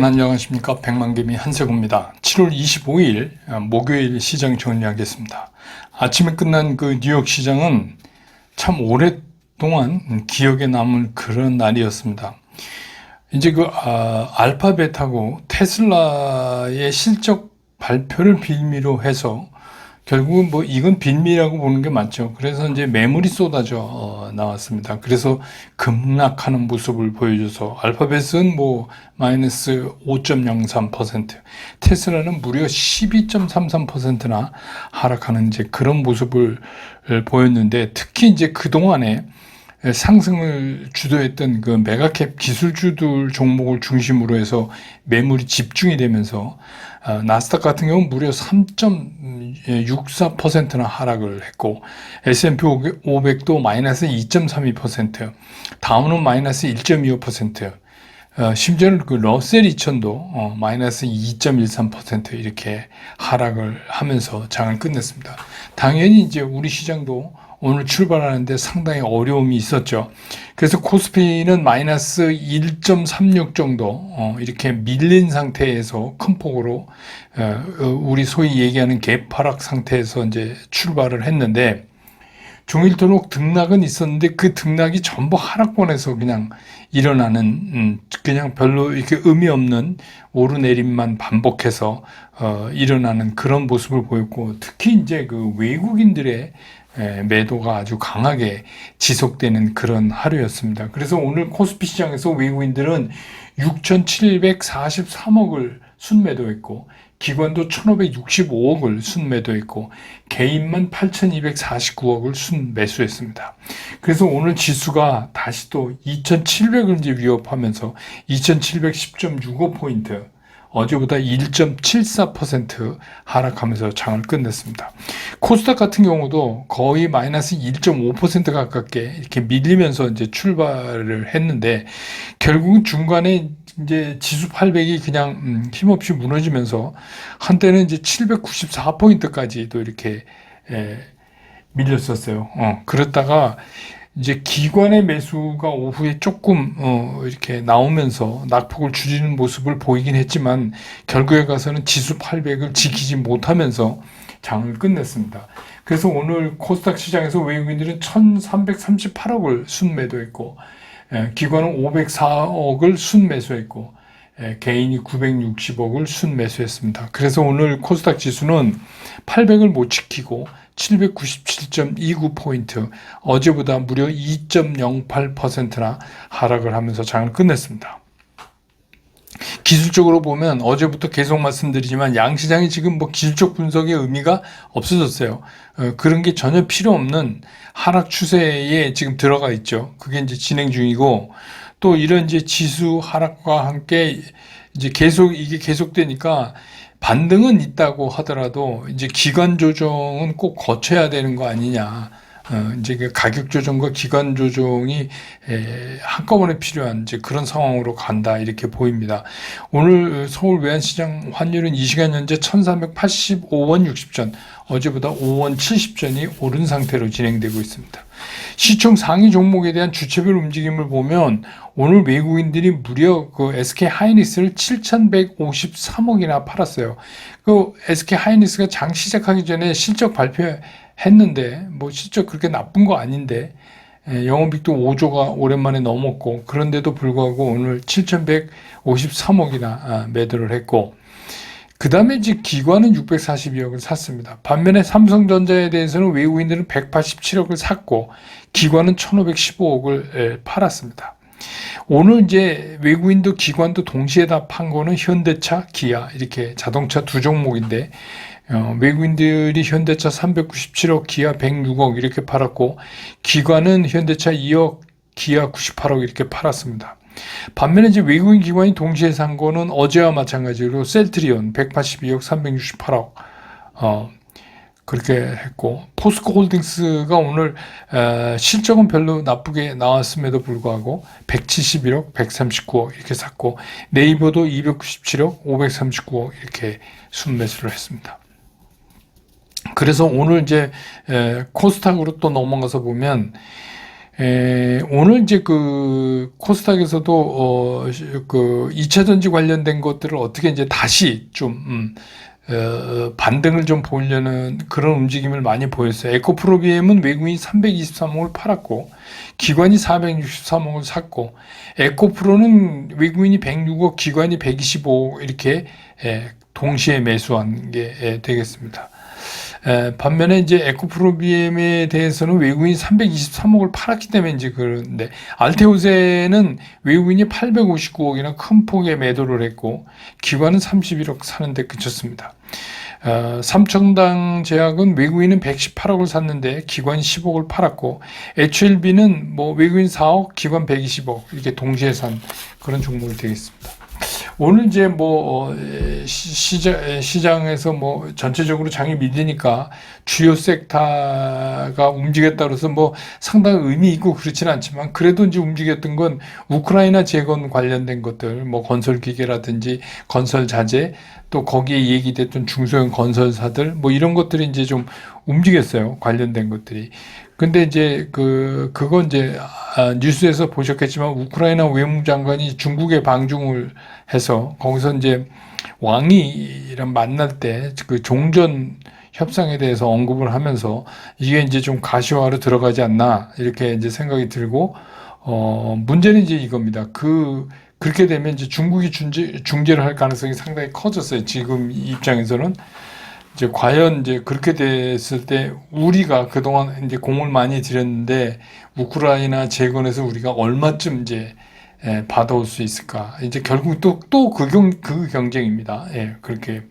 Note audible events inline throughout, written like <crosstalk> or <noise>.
여러분 안녕하십니까 백만개미 한세구입니다. 7월 25일 아, 목요일 시장 정리하겠습니다. 아침에 끝난 그 뉴욕 시장은 참 오랫동안 기억에 남을 그런 날이었습니다. 이제 그 아, 알파벳하고 테슬라의 실적 발표를 빌미로 해서 결국은 뭐 이건 빌미라고 보는 게 맞죠. 그래서 이제 매물이 쏟아져 어, 나왔습니다. 그래서 급락하는 모습을 보여줘서 알파벳은 뭐 마이너스 5.03%, 테슬라는 무려 12.33%나 하락하는 이제 그런 모습을 보였는데 특히 이제 그 동안에 상승을 주도했던 그 메가캡 기술주들 종목을 중심으로 해서 매물이 집중이 되면서 어, 나스닥 같은 경우는 무려 3.64%나 하락을 했고 S&P 500도 마이너스 2.32%, 다우는 마이너스 1.25%, 어, 심지어는 그 러셀 2000도 어, 마이너스 2.13% 이렇게 하락을 하면서 장을 끝냈습니다. 당연히 이제 우리 시장도 오늘 출발하는데 상당히 어려움이 있었죠. 그래서 코스피는 마이너스 1.36 정도 어, 이렇게 밀린 상태에서 큰 폭으로 어, 어, 우리 소위 얘기하는 개파락 상태에서 이제 출발을 했는데 종일토록 등락은 있었는데 그 등락이 전부 하락권에서 그냥 일어나는 음, 그냥 별로 이렇게 의미 없는 오르내림만 반복해서 어, 일어나는 그런 모습을 보였고 특히 이제 그 외국인들의 예, 매도가 아주 강하게 지속되는 그런 하루였습니다. 그래서 오늘 코스피 시장에서 외국인들은 6,743억을 순매도했고 기관도 1,565억을 순매도했고 개인만 8,249억을 순매수했습니다. 그래서 오늘 지수가 다시 또 2,700을 이제 위협하면서 2,710.65포인트 어제보다 1.74% 하락하면서 장을 끝냈습니다. 코스닥 같은 경우도 거의 마이너스 1.5% 가깝게 이렇게 밀리면서 이제 출발을 했는데 결국은 중간에 이제 지수 800이 그냥 음, 힘없이 무너지면서 한때는 이제 794포인트까지도 이렇게 에, 밀렸었어요. 어, 그랬다가 이제 기관의 매수가 오후에 조금 어 이렇게 나오면서 낙폭을 줄이는 모습을 보이긴 했지만 결국에 가서는 지수 800을 지키지 못하면서 장을 끝냈습니다. 그래서 오늘 코스닥 시장에서 외국인들은 1,338억을 순매도했고 예, 기관은 504억을 순매수했고 예, 개인이 960억을 순매수했습니다. 그래서 오늘 코스닥 지수는 800을 못 지키고 797.29포인트, 어제보다 무려 2.08%나 하락을 하면서 장을 끝냈습니다. 기술적으로 보면 어제부터 계속 말씀드리지만 양시장이 지금 뭐 기술적 분석의 의미가 없어졌어요. 어, 그런 게 전혀 필요 없는 하락 추세에 지금 들어가 있죠. 그게 이제 진행 중이고 또 이런 이제 지수 하락과 함께 이제 계속 이게 계속되니까 반등은 있다고 하더라도 이제 기간 조정은 꼭 거쳐야 되는 거 아니냐. 어, 이제 그 가격 조정과 기간 조정이 에, 한꺼번에 필요한 이제 그런 상황으로 간다 이렇게 보입니다. 오늘 서울 외환시장 환율은 이 시간 현재 1,385원 60전, 어제보다 5원 70전이 오른 상태로 진행되고 있습니다. 시총 상위 종목에 대한 주체별 움직임을 보면 오늘 외국인들이 무려 그 SK 하이닉스를 7,153억이나 팔았어요. 그 SK 하이닉스가 장 시작하기 전에 실적 발표했는데 뭐 실적 그렇게 나쁜 거 아닌데 예, 영업이익도 5조가 오랜만에 넘었고 그런데도 불구하고 오늘 7,153억이나 아, 매도를 했고 그 다음에 이제 기관은 642억을 샀습니다. 반면에 삼성전자에 대해서는 외국인들은 187억을 샀고 기관은 1,515억을 팔았습니다. 오늘 이제 외국인도 기관도 동시에 다 판 거는 현대차, 기아 이렇게 자동차 두 종목인데 어, 외국인들이 현대차 397억, 기아 106억 이렇게 팔았고 기관은 현대차 2억, 기아 98억 이렇게 팔았습니다. 반면에 이제 외국인 기관이 동시에 산 거는 어제와 마찬가지로 셀트리온 182억 368억 어 그렇게 했고 포스코 홀딩스가 오늘 에, 실적은 별로 나쁘게 나왔음에도 불구하고 171억 139억 이렇게 샀고 네이버도 297억 539억 이렇게 순매수를 했습니다. 그래서 오늘 이제 에, 코스닥으로 또 넘어가서 보면 에, 오늘 이제 그 코스닥에서도 어, 시- 그 2차 전지 관련된 것들을 어떻게 이제 다시 좀 음, 어, 반등을 좀 보이려는 그런 움직임을 많이 보였어요. 에코프로비엠은 외국인 323억을 팔았고 기관이 463억을 샀고 에코프로는 외국인이 106억, 기관이 125억 이렇게 예, 동시에 매수한 게 예, 되겠습니다. 에, 반면에 이제 에코프로비엠에 대해서는 외국인이 323억을 팔았기 때문에 이제 그런데 알테오세는 외국인이 859억이나 큰 폭의 매도를 했고 기관은 31억 사는데 그쳤습니다. 어, 삼청당 제약은 외국인은 118억을 샀는데 기관이 10억을 팔았고 HLB는 뭐 외국인 4억, 기관 120억 이렇게 동시에 산 그런 종목이 되겠습니다. 오늘 이제 뭐 어, 시장 에, 시장에서 뭐 전체적으로 장이 밀리니까 주요 섹터가 움직였다 그래서 뭐 상당히 의미 있고 그렇지는 않지만 그래도 이제 움직였던 건 우크라이나 재건 관련된 것들 뭐 건설 기계라든지 건설 자재 또 거기에 얘기됐던 중소형 건설사들 뭐 이런 것들이 이제 좀 움직였어요 관련된 것들이 근데 이제 그 그건 이제 아, 뉴스에서 보셨겠지만 우크라이나 외무장관이 중국에 방중을 해서 거기서 이제 왕이랑 만날 때 그 종전 협상에 대해서 언급을 하면서 이게 이제 좀 가시화로 들어가지 않나 이렇게 이제 생각이 들고 어 문제는 이제 이겁니다. 그 그렇게 되면 이제 중국이 중재, 중재를 할 가능성이 상당히 커졌어요. 지금 이 입장에서는 이제 과연 이제 그렇게 됐을 때 우리가 그동안 이제 공을 많이 들였는데 우크라이나 재건에서 우리가 얼마쯤 이제 예, 받아올 수 있을까? 이제 결국 또또그 경쟁입니다. 예, 그렇게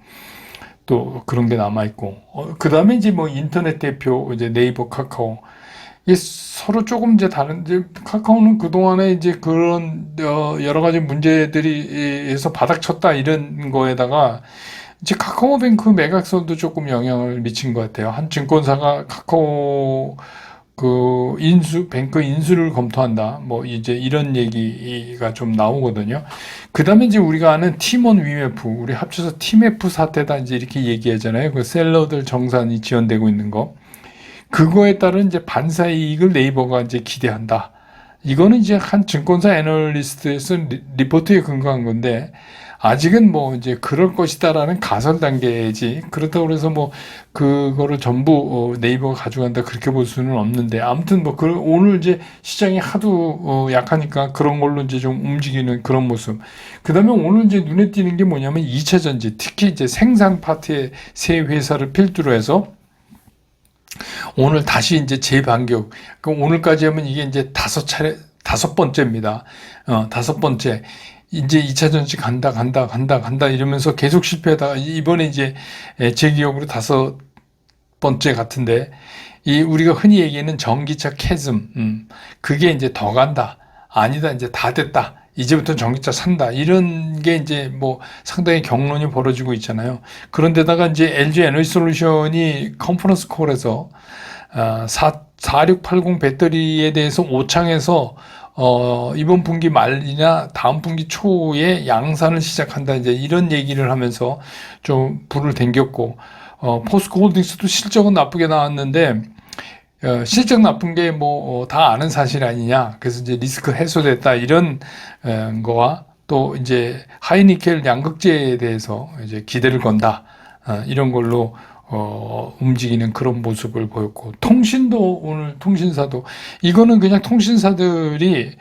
또 그런 게 남아 있고 어, 그 다음에 이제 뭐 인터넷 대표 이제 네이버 카카오 이게 서로 조금 이제 다른 이제 카카오는 그 동안에 이제 그런 어, 여러 가지 문제들이 에서 바닥쳤다 이런 거에다가 이제 카카오뱅크 매각선도 조금 영향을 미친 것 같아요. 한 증권사가 카카오 그 인수 뱅크 인수를 검토한다. 뭐 이제 이런 얘기가 좀 나오거든요. 그다음에 이제 우리가 아는 팀원 위메프 우리 합쳐서 팀F 사태다 이제 이렇게 얘기하잖아요. 그 셀러들 정산이 지연되고 있는 거. 그거에 따른 이제 반사 이익을 네이버가 이제 기대한다. 이거는 이제 한 증권사 애널리스트에 쓴 리- 리포트에 근거한 건데 아직은 뭐 이제 그럴 것이다라는 가설 단계지 그렇다고 해서 뭐 그거를 전부 어, 네이버가 가져간다 그렇게 볼 수는 없는데 아무튼 뭐 그 오늘 이제 시장이 하도 어, 약하니까 그런 걸로 이제 좀 움직이는 그런 모습. 그다음에 오늘 이제 눈에 띄는 게 뭐냐면 2차 전지 특히 이제 생산 파트의 세 회사를 필두로 해서 오늘 다시 이제 재반격. 그 오늘까지 하면 이게 이제 다섯 차례, 다섯 번째입니다. 어, 다섯 번째. 이제 2차 전지 간다, 간다, 간다, 간다 이러면서 계속 실패하다가 이번에 이제 에, 제 기억으로 다섯 번째 같은데 이 우리가 흔히 얘기하는 전기차 캐즘, 음, 그게 이제 더 간다. 아니다, 이제 다 됐다. 이제부터 전기차 산다. 이런 게 이제 뭐 상당히 경론이 벌어지고 있잖아요. 그런데다가 이제 LG 에너지 솔루션이 컨퍼런스 콜에서 아, 4, 4680 배터리에 대해서 오창에서 어, 이번 분기 말이나 다음 분기 초에 양산을 시작한다. 이제 이런 얘기를 하면서 좀 불을 댕겼고, 어, 포스코 홀딩스도 실적은 나쁘게 나왔는데, 어, 실적 나쁜 게 뭐 다 아는 사실 아니냐. 그래서 이제 리스크 해소됐다. 이런 어, 거와 또 이제 하이니켈 양극재에 대해서 이제 기대를 건다. 어, 이런 걸로 어, 움직이는 그런 모습을 보였고 통신도 오늘 통신사도 이거는 그냥 통신사들이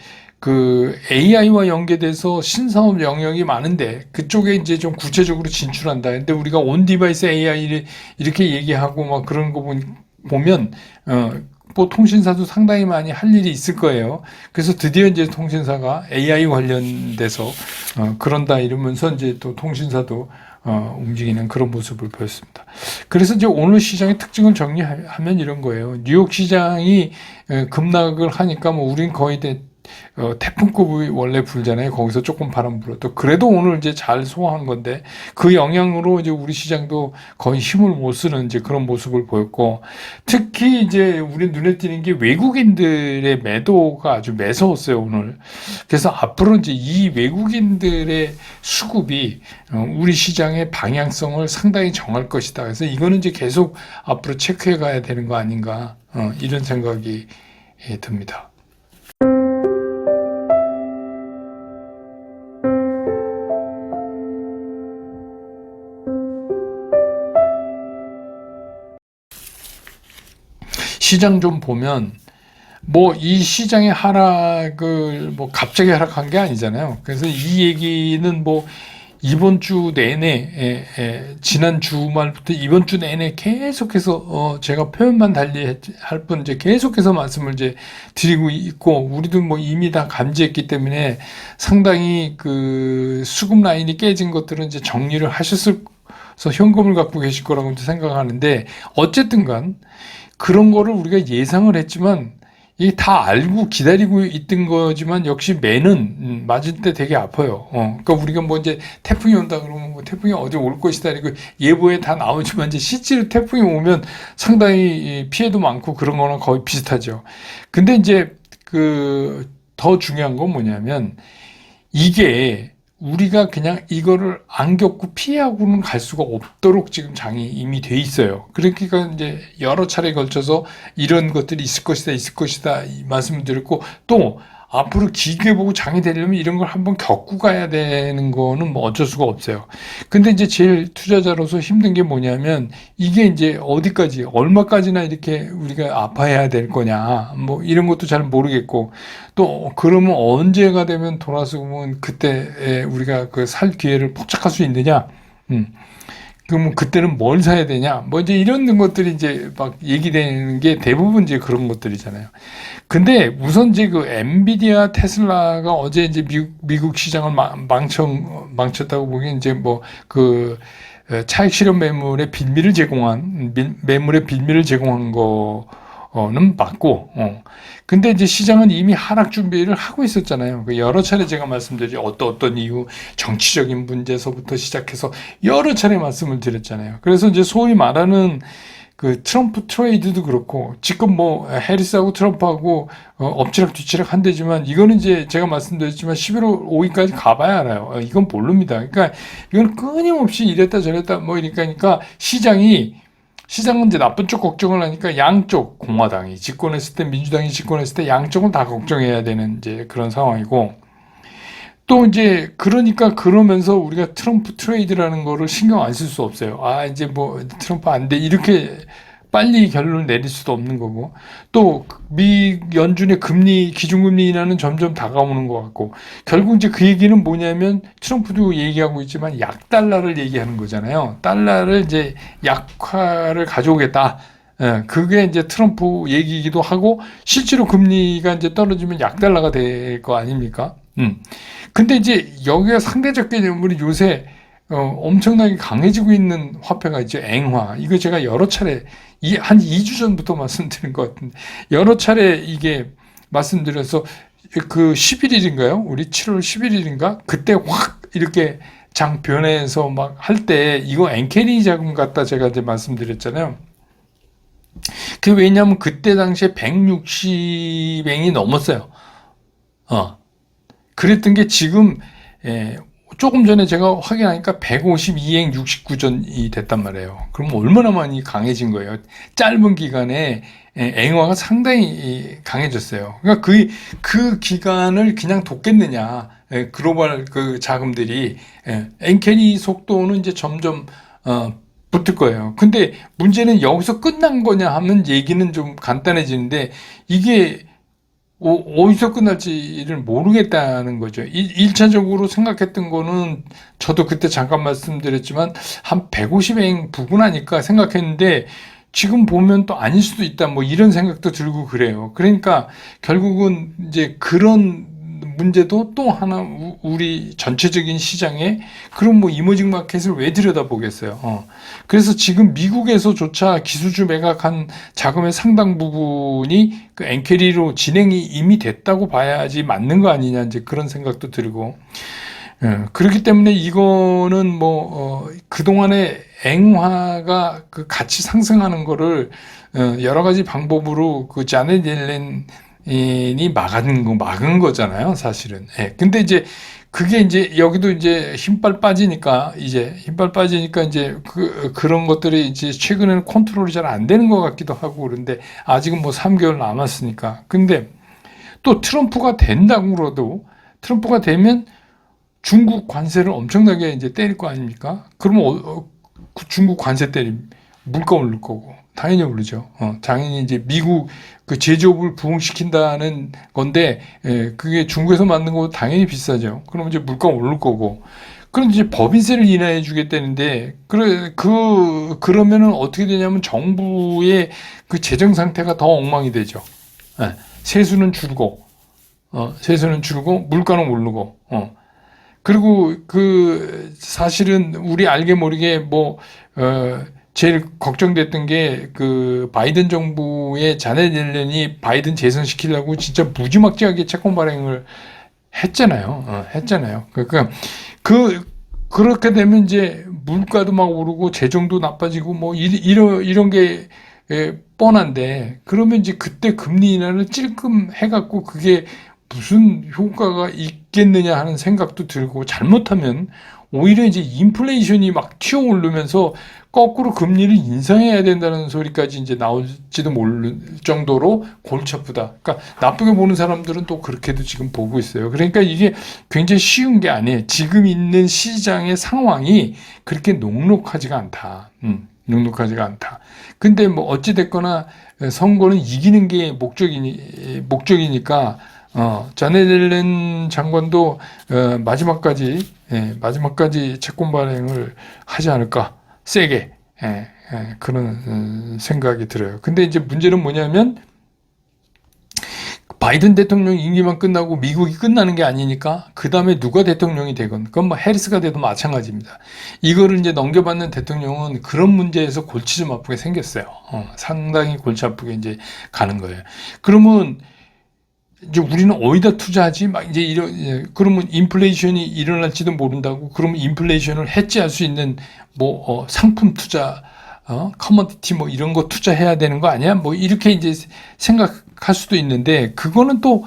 그 AI와 연계돼서 신사업 영역이 많은데 그쪽에 이제 좀 구체적으로 진출한다. 근데 우리가 온 디바이스 AI를 이렇게 얘기하고 막 그런 거 보면 어, 뭐 통신사도 상당히 많이 할 일이 있을 거예요. 그래서 드디어 이제 통신사가 AI 관련돼서 어, 그런다 이러면서 이제 또 통신사도 어, 움직이는 그런 모습을 보였습니다. 그래서 이제 오늘 시장의 특징을 정리하면 이런 거예요. 뉴욕 시장이 어, 급락을 하니까 뭐 우린 거의 대, 어, 태풍급이 원래 불잖아요. 거기서 조금 바람 불어도 그래도 오늘 이제 잘 소화한 건데 그 영향으로 이제 우리 시장도 거의 힘을 못 쓰는 이제 그런 모습을 보였고 특히 이제 우리 눈에 띄는 게 외국인들의 매도가 아주 매서웠어요 오늘. 그래서 앞으로 이제 이 외국인들의 수급이 어, 우리 시장의 방향성을 상당히 정할 것이다. 그래서 이거는 이제 계속 앞으로 체크해 가야 되는 거 아닌가 어, 이런 생각이 예, 듭니다. 시장 좀 보면 뭐 이 시장의 하락을 뭐 갑자기 하락한 게 아니잖아요. 그래서 이 얘기는 뭐 이번 주 내내 에, 에, 지난 주말부터 이번 주 내내 계속해서 어 제가 표현만 달리 할 뿐 이제 계속해서 말씀을 이제 드리고 있고 우리도 뭐 이미 다 감지했기 때문에 상당히 그 수급 라인이 깨진 것들은 이제 정리를 하셨을 서 현금을 갖고 계실 거라고 생각하는데 어쨌든간 그런 거를 우리가 예상을 했지만 이게 다 알고 기다리고 있던 거지만 역시 매는 음, 맞을 때 되게 아파요. 어, 그러니까 우리가 뭐 이제 태풍이 온다 그러면 뭐 태풍이 어디 올 것이다 이거 예보에 다 나오지만 이제 실제로 태풍이 오면 상당히 피해도 많고 그런 거랑 거의 비슷하죠. 근데 이제 그 더 중요한 건 뭐냐면 이게 우리가 그냥 이거를 안 겪고 피하고는 갈 수가 없도록 지금 장이 이미 돼 있어요. 그러니까 이제 여러 차례 걸쳐서 이런 것들이 있을 것이다, 있을 것이다 이 말씀을 드렸고 또 앞으로 길게 보고 장이 되려면 이런 걸 한번 겪고 가야 되는 거는 뭐 어쩔 수가 없어요. 근데 이제 제일 투자자로서 힘든 게 뭐냐면 이게 이제 어디까지, 얼마까지나 이렇게 우리가 아파해야 될 거냐, 뭐 이런 것도 잘 모르겠고 또 그러면 언제가 되면 돌아서면 그때 우리가 그 살 기회를 포착할 수 있느냐, 음. 그러면 그때는 뭘 사야 되냐? 뭐 이제 이런 것들이 이제 막 얘기되는 게 대부분 이제 그런 것들이잖아요. 근데 우선 이제 그 엔비디아 테슬라가 어제 이제 미국, 미국 시장을 망쳐, 망쳤다고 보기엔 이제 뭐 그 차익 실현 매물의 빌미를 제공한, 매물의 빌미를 제공한 거, 는 맞고, 어. 근데 이제 시장은 이미 하락 준비를 하고 있었잖아요. 그 여러 차례 제가 말씀드렸죠. 어떤 어떤 이유, 정치적인 문제서부터 시작해서 여러 차례 말씀을 드렸잖아요. 그래서 이제 소위 말하는 그 트럼프 트레이드도 그렇고 지금 뭐 해리스하고 트럼프하고 어, 엎치락 뒤치락 한대지만 이거는 이제 제가 말씀드렸지만 11월 5일까지 가봐야 알아요. 어, 이건 모릅니다. 그러니까 이건 끊임없이 이랬다 저랬다 뭐 이러니까 그러니까 시장이 시장은 이제 나쁜 쪽 걱정을 하니까 양쪽 공화당이 집권했을 때 민주당이 집권했을 때 양쪽은 다 걱정해야 되는 이제 그런 상황이고 또 이제 그러니까 그러면서 우리가 트럼프 트레이드라는 거를 신경 안 쓸 수 없어요. 아 이제 뭐 트럼프 안 돼 이렇게 빨리 결론을 내릴 수도 없는 거고 또 미 연준의 금리 기준금리 인하는 점점 다가오는 것 같고 결국 이제 그 얘기는 뭐냐면 트럼프도 얘기하고 있지만 약 달러를 얘기하는 거잖아요. 달러를 이제 약화를 가져오겠다. 예, 그게 이제 트럼프 얘기이기도 하고 실제로 금리가 이제 떨어지면 약 달러가 될 거 아닙니까? 음. 근데 이제 여기가 상대적 개념으로 요새 어, 엄청나게 강해지고 있는 화폐가 이제 앵화. 이거 제가 여러 차례, 이, 한 2주 전부터 <laughs> 말씀드린 것 같은데, 여러 차례 이게 말씀드려서 그 11일인가요? 우리 7월 11일인가? 그때 확 이렇게 장 변해서 막 할 때 이거 엔캐리 자금 같다 제가 이제 말씀드렸잖아요. 그 왜냐하면 그때 당시에 160앵이 넘었어요. 어. 그랬던 게 지금 예, 조금 전에 제가 확인하니까 152행 69전이 됐단 말이에요. 그럼 얼마나 많이 강해진 거예요? 짧은 기간에 앵화가 상당히 강해졌어요. 그러니까 그, 그 기간을 그냥 돕겠느냐. 글로벌 그 자금들이 엔캐리 속도는 이제 점점 어, 붙을 거예요. 근데 문제는 여기서 끝난 거냐 하면 얘기는 좀 간단해지는데 이게 어, 디서 끝날지를 모르겠다는 거죠. 일, 차적으로 생각했던 거는 저도 그때 잠깐 말씀드렸지만 한 150행 부근하니까 생각했는데 지금 보면 또 아닐 수도 있다 뭐 이런 생각도 들고 그래요. 그러니까 결국은 이제 그런 문제도 또 하나 우리 전체적인 시장에 그런 뭐 이머징 마켓을 왜 들여다보겠어요. 어. 그래서 지금 미국에서조차 기술주 매각한 자금의 상당 부분이 그 엔캐리로 진행이 이미 됐다고 봐야지 맞는 거 아니냐 이제 그런 생각도 들고 예, 그렇기 때문에 이거는 뭐 어, 그동안에 앵화가 그 같이 상승하는 거를 어, 여러 가지 방법으로 그 자네 옐렌 이 막은 거 막은 거잖아요, 사실은. 예. 근데 이제 그게 이제 여기도 이제 힘빨 빠지니까 이제 힘빨 빠지니까 이제 그 그런 것들이 이제 최근에는 컨트롤이 잘 안 되는 것 같기도 하고 그런데 아직은 뭐 3개월 남았으니까. 근데 또 트럼프가 된다고 그러도 트럼프가 되면 중국 관세를 엄청나게 이제 때릴 거 아닙니까? 그러면 어, 어, 그 중국 관세 때림 물가 오를 거고 당연히 오르죠. 어, 당연히 이제 미국 그 제조업을 부흥시킨다는 건데 예, 그게 중국에서 만든 거 당연히 비싸죠. 그럼 이제 물가 오를 거고. 그럼 이제 법인세를 인하해 주겠다는데 그래 그 그러면은 어떻게 되냐면 정부의 그 재정 상태가 더 엉망이 되죠. 예, 세수는 줄고 어, 세수는 줄고 물가는 오르고 어. 그리고 그 사실은 우리 알게 모르게 뭐 어, 제일 걱정됐던 게 그 바이든 정부의 자네 옐런이 바이든 재선시키려고 진짜 무지막지하게 채권 발행을 했잖아요. 어, 했잖아요. 그러니까 그 그렇게 되면 이제 물가도 막 오르고 재정도 나빠지고 뭐 이- 이런 이런 게 예, 뻔한데 그러면 이제 그때 금리 인하를 찔끔 해갖고 그게 무슨 효과가 있겠느냐 하는 생각도 들고 잘못하면 오히려 이제 인플레이션이 막 튀어오르면서 거꾸로 금리를 인상해야 된다는 소리까지 이제 나올지도 모를 정도로 골치 아프다. 그러니까 나쁘게 보는 사람들은 또 그렇게도 지금 보고 있어요. 그러니까 이게 굉장히 쉬운 게 아니에요. 지금 있는 시장의 상황이 그렇게 녹록하지가 않다. 음, 녹록하지가 않다. 근데 뭐 어찌 됐거나 선거는 이기는 게 목적이니, 목적이니까 어, 자네델렌 장관도 어, 마지막까지 예, 마지막까지 채권 발행을 하지 않을까 세게 예, 예, 그런 음, 생각이 들어요. 근데 이제 문제는 뭐냐면 바이든 대통령 임기만 끝나고 미국이 끝나는 게 아니니까 그 다음에 누가 대통령이 되건 그건 뭐 해리스가 돼도 마찬가지입니다. 이거를 이제 넘겨받는 대통령은 그런 문제에서 골치 좀 아프게 생겼어요. 어, 상당히 골치 아프게 이제 가는 거예요. 그러면 이제 우리는 어디다 투자하지? 막 이제 이런 예, 그러면 인플레이션이 일어날지도 모른다고 그러면 인플레이션을 해지할 수 있는 뭐 어, 상품 투자 어, 커머디티 뭐 이런 거 투자해야 되는 거 아니야? 뭐 이렇게 이제 생각할 수도 있는데 그거는 또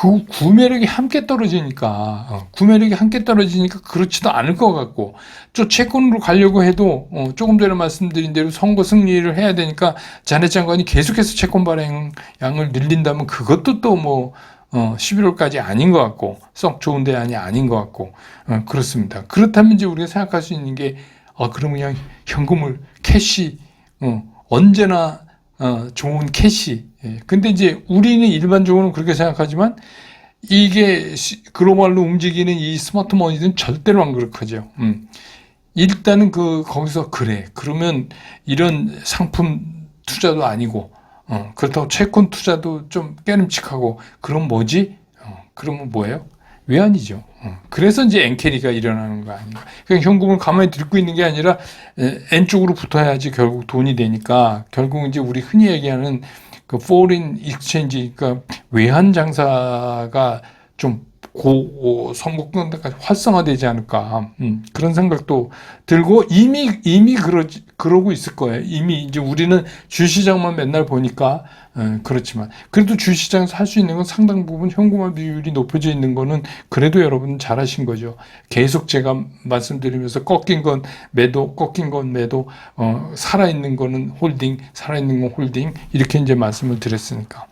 그 구매력이 함께 떨어지니까 어, 구매력이 함께 떨어지니까 그렇지도 않을 것 같고 또 채권으로 가려고 해도 어, 조금 전에 말씀드린 대로 선거 승리를 해야 되니까 자네 장관이 계속해서 채권 발행 양을 늘린다면 그것도 또뭐 어, 11월까지 아닌 것 같고 썩 좋은 대안이 아닌 것 같고 어, 그렇습니다. 그렇다면 이제 우리가 생각할 수 있는 게 어, 그러면 그냥 현금을 캐시 어, 언제나 어, 좋은 캐시. 예. 근데 이제 우리는 일반적으로 그렇게 생각하지만 이게 시- 글로벌로 움직이는 이 스마트 머니는 절대로 안 그렇거죠. 음. 일단은 그 거기서 그래. 그러면 이런 상품 투자도 아니고 어, 그렇다고 채권 투자도 좀 깨름칙하고 그럼 뭐지? 어, 그러면 뭐예요? 외환이죠. 어. 그래서 이제 엔캐리가 일어나는 거 아닌가. 그냥 현금을 가만히 들고 있는 게 아니라 에, N 쪽으로 붙어야지 결국 돈이 되니까 결국 이제 우리 흔히 얘기하는 그 foreign exchange 그러니까 외환 장사가 좀 고, 선거권까지 활성화되지 않을까 음, 그런 생각도 들고 이미 이미 그러 그러고 있을 거예요. 이미 이제 우리는 주시장만 맨날 보니까 어, 그렇지만 그래도 주시장에서 할 수 있는 건 상당 부분 현금화 비율이 높아져 있는 거는 그래도 여러분 잘하신 거죠. 계속 제가 말씀드리면서 꺾인 건 매도, 꺾인 건 매도, 어, 살아 있는 거는 홀딩, 살아 있는 건 홀딩 이렇게 이제 말씀을 드렸으니까.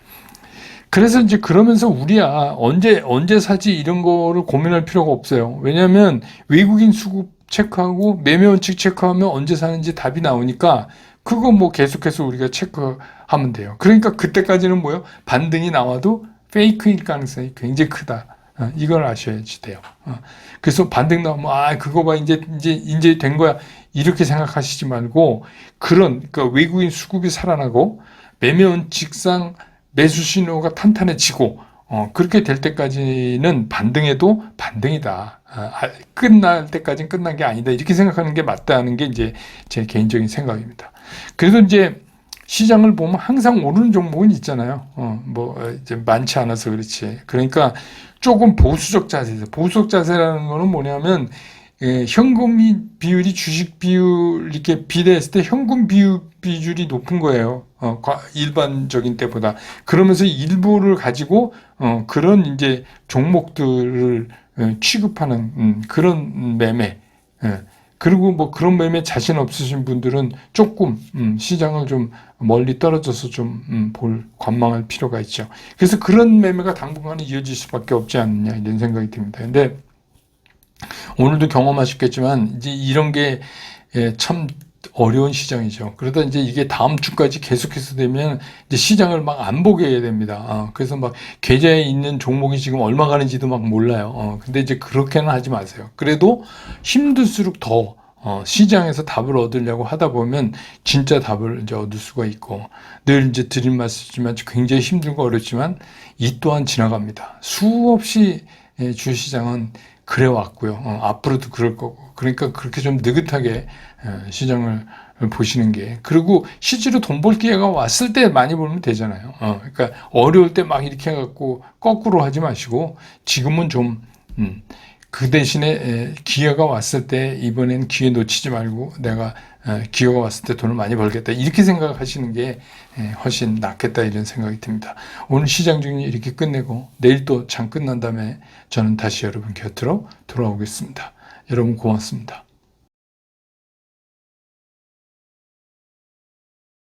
그래서 이제 그러면서 우리야 언제 언제 사지 이런 거를 고민할 필요가 없어요. 왜냐하면 외국인 수급 체크하고 매매 원칙 체크하면 언제 사는지 답이 나오니까 그거 뭐 계속해서 우리가 체크하면 돼요. 그러니까 그때까지는 뭐요? 반등이 나와도 페이크일 가능성이 굉장히 크다. 어, 이걸 아셔야지 돼요. 어, 그래서 반등 나오면 아 그거 봐 이제 이제 이제 된 거야 이렇게 생각하시지 말고 그런 그러니까 외국인 수급이 살아나고 매매 원칙상 매수 신호가 탄탄해지고 어, 그렇게 될 때까지는 반등해도 반등이다. 아, 아, 끝날 때까지는 끝난 게 아니다. 이렇게 생각하는 게 맞다는 게 이제 제 개인적인 생각입니다. 그래도 이제 시장을 보면 항상 오르는 종목은 있잖아요. 어, 뭐 어, 이제 많지 않아서 그렇지. 그러니까 조금 보수적 자세죠. 보수적 자세라는 거는 뭐냐면 예, 현금 비율이 주식 비율 이렇게 비례했을 때 현금 비율 비율이 높은 거예요. 어, 과- 일반적인 때보다. 그러면서 일부를 가지고 어, 그런 이제 종목들을 어, 취급하는 음, 그런 매매. 예. 그리고 뭐 그런 매매 자신 없으신 분들은 조금 음, 시장을 좀 멀리 떨어져서 좀 음, 볼 관망할 필요가 있죠. 그래서 그런 매매가 당분간은 이어질 수밖에 없지 않느냐 이런 생각이 듭니다. 근데 오늘도 경험하셨겠지만 이제 이런 게 예, 참 어려운 시장이죠. 그러다 이제 이게 다음 주까지 계속해서 되면 이제 시장을 막 안 보게 해야 됩니다. 어, 그래서 막 계좌에 있는 종목이 지금 얼마 가는지도 막 몰라요. 어, 근데 이제 그렇게는 하지 마세요. 그래도 힘들수록 더 어, 시장에서 답을 얻으려고 하다 보면 진짜 답을 이제 얻을 수가 있고 늘 이제 드린 말씀이지만 굉장히 힘들고 어렵지만 이 또한 지나갑니다. 수없이 예, 주시장은 그래 왔고요. 어, 앞으로도 그럴 거고. 그러니까 그렇게 좀 느긋하게 어, 시장을 보시는 게 그리고 실제로 돈 벌 기회가 왔을 때 많이 벌면 되잖아요. 어, 그러니까 어려울 때 막 이렇게 해갖고 거꾸로 하지 마시고 지금은 좀 음, 그 대신에 에, 기회가 왔을 때 이번엔 기회 놓치지 말고 내가 에, 기회가 왔을 때 돈을 많이 벌겠다 이렇게 생각하시는 게 에, 훨씬 낫겠다 이런 생각이 듭니다. 오늘 시장 정리 이렇게 끝내고 내일 또 장 끝난 다음에 저는 다시 여러분 곁으로 돌아오겠습니다. 여러분 고맙습니다.